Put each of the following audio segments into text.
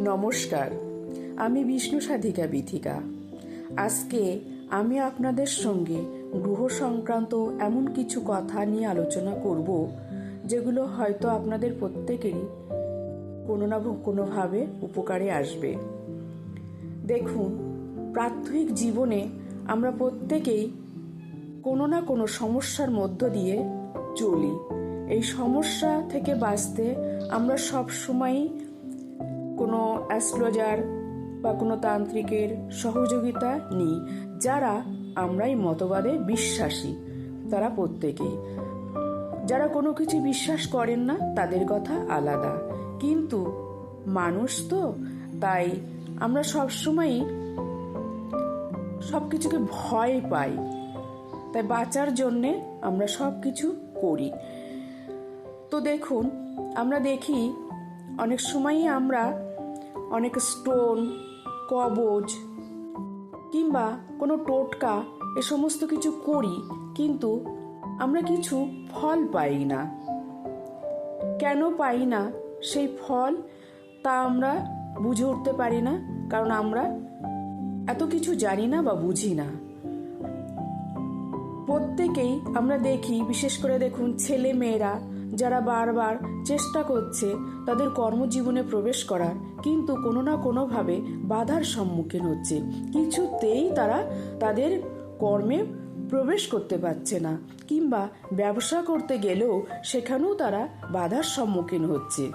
নমস্কার। আমি বিষ্ণু সাধিকা বিথিকা। আজকে আমি আপনাদের সঙ্গে গ্রহ সংক্রান্ত এমন কিছু কথা নিয়ে আলোচনা করব, যেগুলো হয়তো আপনাদের প্রত্যেকেরই কোনো না কোনোভাবে উপকারে আসবে। দেখুন, প্রাত্যহিক জীবনে আমরা প্রত্যেকেই কোনো না কোনো সমস্যার মধ্য দিয়ে চলি। এই সমস্যা থেকে বাঁচতে আমরা সব সময়ই কোনো অ্যাস্ট্রোলজার বা কোনো তান্ত্রিকের সহযোগিতা নিই, যারা আমরাই মতবাদে বিশ্বাসী, তারা প্রত্যেকেই। যারা কোনো কিছু বিশ্বাস করেন না, তাদের কথা আলাদা। কিন্তু মানুষ তো, তাই আমরা সব সবসময়ই সব কিছুকে ভয় পাই। তাই বাঁচার জন্যে আমরা সব কিছু করি। তো দেখুন, আমরা দেখি অনেক সময়ই আমরা অনেক স্টোন কবজ, কিংবা কোনো টোটকা, এ সমস্ত কিছু করি, কিন্তু আমরা কিছু ফল পাই না। কেন পাই না সেই ফল, তা আমরা বুঝে উঠতে পারি না, কারণ আমরা এত কিছু জানি না বা বুঝি না। প্রত্যেকেই আমরা দেখি, বিশেষ করে দেখুন ছেলে মেয়েরা যারা বারবার চেষ্টা করছে তাদের কর্মজীবনে প্রবেশ করার, কিন্তু কোনো না কোনোভাবে বাধার সম্মুখীন হচ্ছে। কিছুতেই তারা তাদের কর্মে প্রবেশ করতে পারছে না, কিংবা ব্যবসা করতে গেলেও সেখানেও তারা বাধার সম্মুখীন হচ্ছে।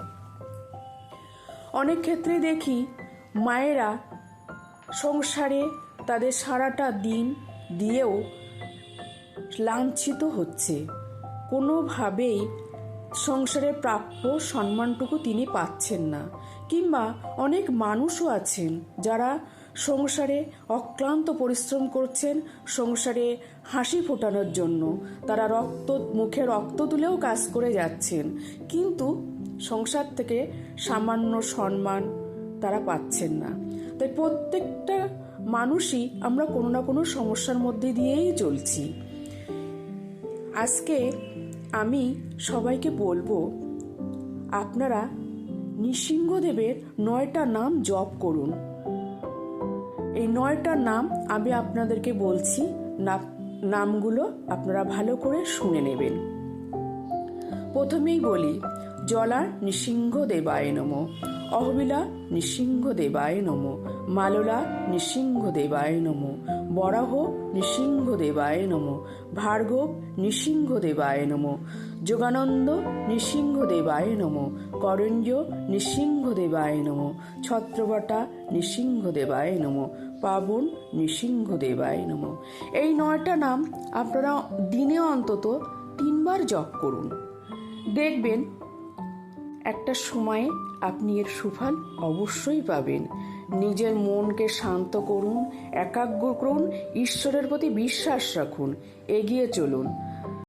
অনেক ক্ষেত্রে দেখি মায়েরা সংসারে তাদের সারাটা দিন দিয়েও লাঞ্ছিত হচ্ছে। কোনোভাবেই সংসারের প্রাপ্য সম্মানটুকু তিনি পাচ্ছেন না। কিংবা অনেক মানুষও আছেন যারা সংসারে অক্লান্ত পরিশ্রম করছেন, সংসারে হাসি ফোটানোর জন্য। তারা রক্ত, মুখে রক্ত তুলেও কাজ করে যাচ্ছেন। কিন্তু সংসার থেকে সামান্য সম্মান তারা পাচ্ছেন না। তাই প্রত্যেকটা মানুষই আমরা কোনো না কোনো সমস্যার মধ্যে দিয়েই চলছি। আজকে আমি সবাইকে বলব, আপনারা নৃসিংহদেবের নয়টা নাম জপ করুন। এই নয়টা নাম আমি আপনাদেরকে বলছি নামগুলো আপনারা ভালো করে শুনে নেবেন। প্রথমেই বলি জলা নৃসিংহ দেবায় নম। অহবিলা নৃসিংহ দেবায় নম, মাললা নৃসিংহ দেবায় নম, বরাহ নৃসিংহ দেবায় নম, ভার্গব নৃসিংহ দেবায় নম, যোগানন্দ নৃসিংহ দেবায় নম করঞ্জ নৃসিংহ দেবায় নম, ছত্রবটা নৃসিংহ দেবায় নম, পাবন নৃসিংহ দেবায় নম। এই নয়টা নাম আপনারা দিনে অন্তত তিনবার জপ করুন। দেখবেন একটা সময়ে আপনি এর সুফল অবশ্যই পাবেন। নিজের মনকে শান্ত করুন, একাগ্র করুন, ঈশ্বরের প্রতি বিশ্বাস রাখুন, এগিয়ে চলুন।